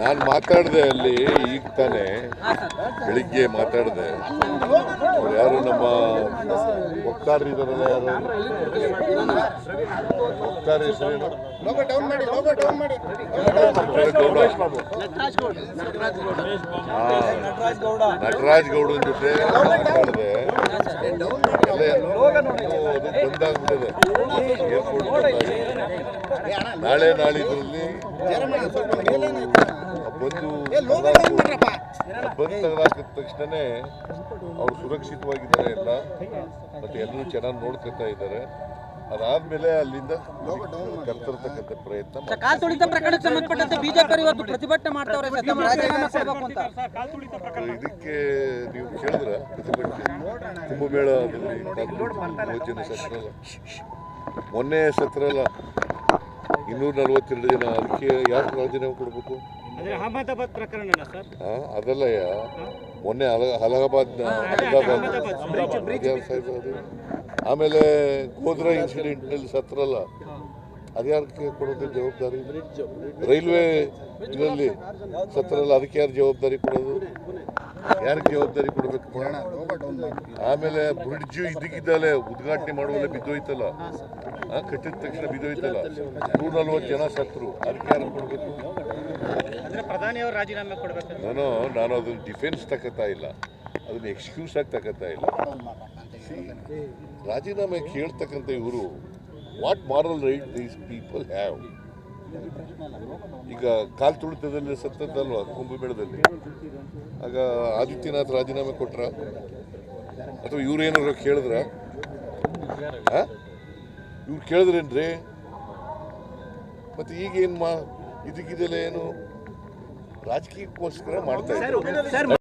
ನಾನು ಮಾತಾಡಿದೆ ಅಲ್ಲಿ, ಈಗ ತಾನೇ ಬೆಳಿಗ್ಗೆ ಮಾತಾಡಿದೆ. ಅವ್ರು ಯಾರು ನಮ್ಮ ವಕ್ತಾರರು ಇದಾರಲ್ಲ ಯಾರು? ಗೌಡ. ಹಾ. ನಟರಾಜ್ ಗೌಡನ ಜೊತೆ ಮಾತಾಡಿದೆ. ನಾಳೆ ನಾಳಿದ್ರಲ್ಲಿ ಬಂದು ಬಂದು ತಕ್ಷಣನೇ ಅವ್ರು ಸುರಕ್ಷಿತವಾಗಿದ್ದಾರೆ ಎಲ್ಲ. ಮತ್ತೆ ಎಲ್ಲರೂ ಚೆನ್ನಾಗಿ ನೋಡ್ಕೊತಾ ಇದ್ದಾರೆ. ಅದಾದ್ಮೇಲೆ ಅಲ್ಲಿಂದ ಕರ್ತರ್ತಕ್ಕಂಥ ಪ್ರಯತ್ನ ಮಾಡ್ತಾರೆ. ಕಾಲ್ ತುಳಿತ ಪ್ರಕರಣಕ್ಕೆ ಸಂಬಂಧಪಟ್ಟಂತೆ ಬಿಜೆಪಿ ಅವರು ಪ್ರತಿಭಟನೆ ಮಾಡ್ತಾವ್ರೆ ಇದಕ್ಕೆ ನೀವು ಕೇಳಿದ್ರೆ ಪ್ರತಿಭಟನೆ ಕುಂಭಮೇಳದಲ್ಲಿ ಭೋಜನ ಸತ್ರ ಅಲ್ಲ. ಮೊನ್ನೆ ಸತ್ರ ಅಲ್ಲ ಇನ್ನೂರ ನಲ್ವತ್ತೆರಡು ಜನ ಅದಕ್ಕೆ ಯಾಕೆ ರಾಜೀನಾಮೆ ಕೊಡಬೇಕು ಅಹಮದಾಬಾದ್ ಸರ್? ಆ, ಅದಲ್ಲಯ್ಯ ಮೊನ್ನೆ ಅಲ ಅಲಹಾಬಾದ್ ಆಮೇಲೆ ಗೋದ್ರಾ ಇನ್ಸಿಡೆಂಟ್ನಲ್ಲಿ ಸತ್ರಲ್ಲ. ಅದ್ಯಾರಕ್ಕೆ ಕೊಡೋದು ಜವಾಬ್ದಾರಿ? ರೈಲ್ವೆ ಇದರಲ್ಲಿ ಸತ್ರಲ್ಲ ಅದಕ್ಕೆ ಯಾರು ಜವಾಬ್ದಾರಿ ಕೊಡೋದು? ಯಾರಿಗೆ ಜವಾಬ್ದಾರಿ ಕೊಡಬೇಕು ಆಮೇಲೆ ಬ್ರಿಡ್ಜ್ ಇದಕ್ಕಿದ್ದಲ್ಲೇ ಉದ್ಘಾಟನೆ ಮಾಡುವಲ್ಲೇ ಬಿದ್ದೋಯ್ತಲ್ಲ? ಕಟ್ಟಿದ ತಕ್ಷಣ ಬಿದ್ದೋಯ್ತಲ್ಲ? ನೂರ ನಲ್ವತ್ತು ಜನ ಸತ್ರು ಅದಕ್ಕೆ ಯಾರು ಕೊಡಬೇಕು? ಅಂದ್ರೆ ಪ್ರಧಾನಿ ಅವರು ರಾಜೀನಾಮೆ ಕೊಡ್ಬೇಕು. ನಾನು ನಾನು ಅದನ್ನ ಡಿಫೆನ್ಸ್ ತಗೋತಾ ಇಲ್ಲ. ಅದನ್ನ ಎಕ್ಸ್ಕ್ಯೂಸ್ ಆಗಿ ತಗೋತಾ ಇಲ್ಲ. ರಾಜೀನಾಮೆ ಕೇಳ್ತಕ್ಕಂಥ ಇವರು what moral right these people have ಈಗ ಕಾಲ್ ತುಳಿತದಲ್ಲಿ ಸತ್ತದ್ದಲ್ವಾ ಕುಂಭಮೇಳದಲ್ಲಿ ಆಗ ಆದಿತ್ಯನಾಥ್ ರಾಜೀನಾಮೆ ಕೊಟ್ರ? ಅಥವಾ ಇವ್ರೇನಾದ್ರು ಕೇಳಿದ್ರ? ಇವ್ರು ಕೇಳಿದ್ರೇನ್ರಿ? ಮತ್ತೆ ಈಗ ಏನು ಮಾ ಇದಕ್ಕಿದೆಲ್ಲ ಏನು? ರಾಜಕೀಯಕ್ಕೋಸ್ಕರ ಮಾಡ್ತಾ ಇದ್ದಾರೆ